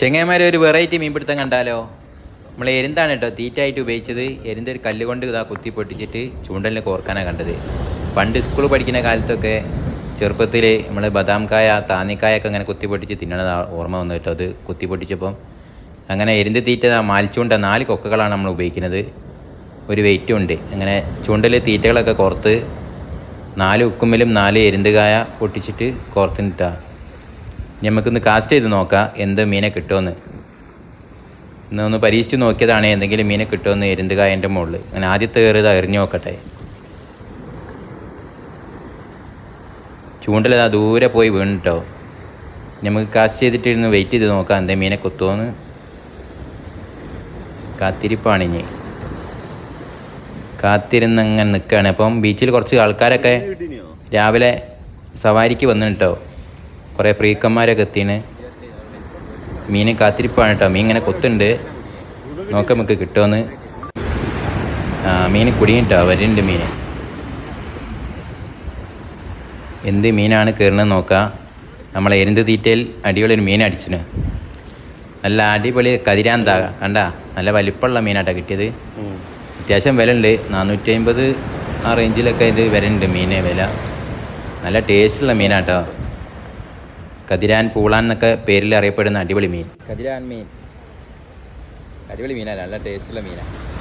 ചെങ്ങന്മാരെ ഒരു വെറൈറ്റി മീൻപിടുത്തം കണ്ടാലോ? നമ്മൾ എരുന്താണ് കേട്ടോ തീറ്റായിട്ട് ഉപയോഗിച്ചത്. എരുന്ത് ഒരു കല്ല് കൊണ്ട് ഇതാ കുത്തി പൊട്ടിച്ചിട്ട് ചൂണ്ടലിന് കോർക്കാനാണ് കണ്ടത്. പണ്ട് സ്കൂൾ പഠിക്കുന്ന കാലത്തൊക്കെ ചെറുപ്പത്തിൽ നമ്മൾ ബദാം കായ താന്നിക്കായ ഒക്കെ അങ്ങനെ കുത്തി പൊട്ടിച്ച് തിന്നണത് ഓർമ്മ വന്നു കേട്ടോ അത് കുത്തി പൊട്ടിച്ചപ്പം അങ്ങനെ എരുന്ത് തീറ്റ മാൽച്ചൂണ്ട നാല് കൊക്കകളാണ് നമ്മൾ ഉപയോഗിക്കുന്നത്. ഒരു വെയിറ്റും ഉണ്ട്. അങ്ങനെ ചൂണ്ടൽ തീറ്റകളൊക്കെ കോർത്ത് നാല് ഉക്കുമ്മിലും നാല് എരുന്തുകായ പൊട്ടിച്ചിട്ട് കോർത്തിട്ടാ. നമുക്കൊന്ന് കാസ്റ്റ് ചെയ്ത് നോക്കാം എന്ത് മീനെ കിട്ടുമെന്ന് ഇന്ന് ഒന്ന് പരീക്ഷിച്ച് നോക്കിയതാണ് എന്തെങ്കിലും മീനെ കിട്ടുമെന്ന് എരുന്തുകായന്റെ മുകളിൽ അങ്ങനെ ആദ്യത്തെ കയറിയത് എറിഞ്ഞു നോക്കട്ടെ. ചൂണ്ടലതാ ദൂരെ പോയി വീണിട്ടോ. നമുക്ക് കാസ്റ്റ് ചെയ്തിട്ടിരുന്ന് വെയിറ്റ് ചെയ്ത് നോക്കാം എന്തേ മീനെ കുത്തുമെന്ന് കാത്തിരിപ്പാണ് ഇനി. കാത്തിരുന്ന് അങ്ങനെ നിൽക്കുകയാണ് അപ്പം ബീച്ചിൽ കുറച്ച് ആൾക്കാരൊക്കെ രാവിലെ സവാരിക്ക് വന്നു കേട്ടോ കുറേ ഫ്രീക്കന്മാരൊക്കെ എത്തിന്. മീൻ കാത്തിരിപ്പാണ് കേട്ടോ മീൻ ഇങ്ങനെ കൊത്തുണ്ട്. നോക്കാം നമുക്ക് കിട്ടുമെന്ന് മീൻ കുടിയിട്ടോ വരുന്നുണ്ട് മീൻ. എന്ത് മീനാണ് കയറുന്നത് നോക്കാം. നമ്മളെ എരുന്ത് തീറ്റയിൽ അടിപൊളി ഒരു മീൻ അടിച്ചിന്. നല്ല അടിപൊളി കതിരാന്താ കണ്ട? നല്ല വലിപ്പമുള്ള മീനാട്ടാ കിട്ടിയത്. അത്യാവശ്യം വില ഉണ്ട് നാനൂറ്റി അമ്പത് ആ റേഞ്ചിലൊക്കെ ഇത് വരുന്നുണ്ട് മീനെ വില. നല്ല ടേസ്റ്റുള്ള മീനാട്ടോ. കതിരാൻ പൂളാൻ എന്നൊക്കെ പേരിൽ അറിയപ്പെടുന്ന അടിപൊളി മീൻ. കതിരാൻ മീൻ. അടിപൊളി മീനല്ല നല്ല ടേസ്റ്റുള്ള മീനാണ്